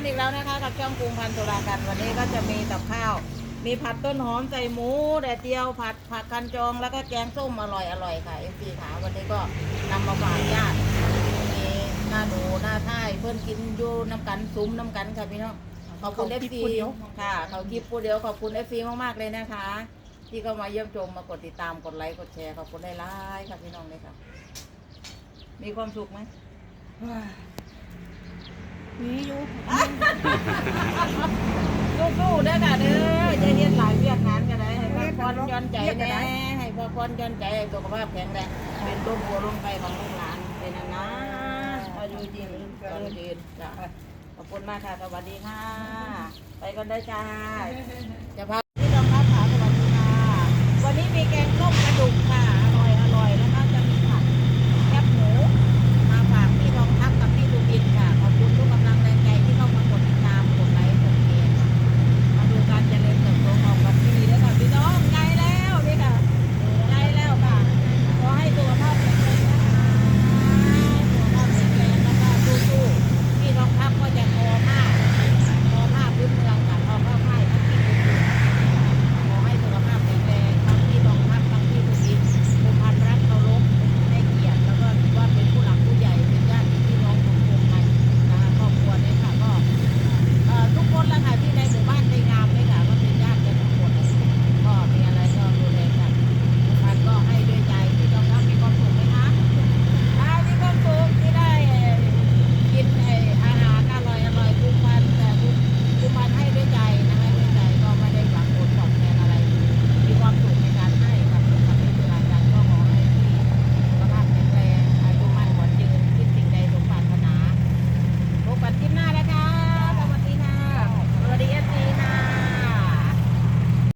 กันอีกแล้วนะคะ กับช่องกรุงพันธุรากันวันนี้ก็จะมีกับข้าว มีผัดต้นหอมใส่หมูแดดเดียวผัดผักกันจองแล้วก็แกงส้มอร่อยอร่อยค่ะเอฟซีขาวันนี้ก็นำมาฝากญาติมีหน้าหนูหน้าท่ายเพื่อนกินอยู่น้ำกันซุ้มน้ำกันค่ะพี่น้องขอบคุณเอฟซีค่ะเขาคลิปพูดเดียวขอบคุณเอฟซีมากๆเลยนะคะ ที่เข้ามาเยี่ยมชมมากดติดตามกดไลค์กดแชร์ขอบคุณได้ไลค์ค่ะพี่น้องเลยค่ะ มีความสุขไหม นี้อยู่สู้ๆเด้อค่ะเด้อใจเย็นหลายเวียกงานกันได้ ให้พักผ่อนย้อนใจแน่ให้พักผ่อนย้อนใจให้สุขภาพแข็งแรงเป็นต้นบัวลงไปของลูกหลานเป็นนานๆอายุยืนก็ยืนจ้ะขอบคุณมากค่ะ สวัสดีค่ะ ไปกันได้จ้าจะพา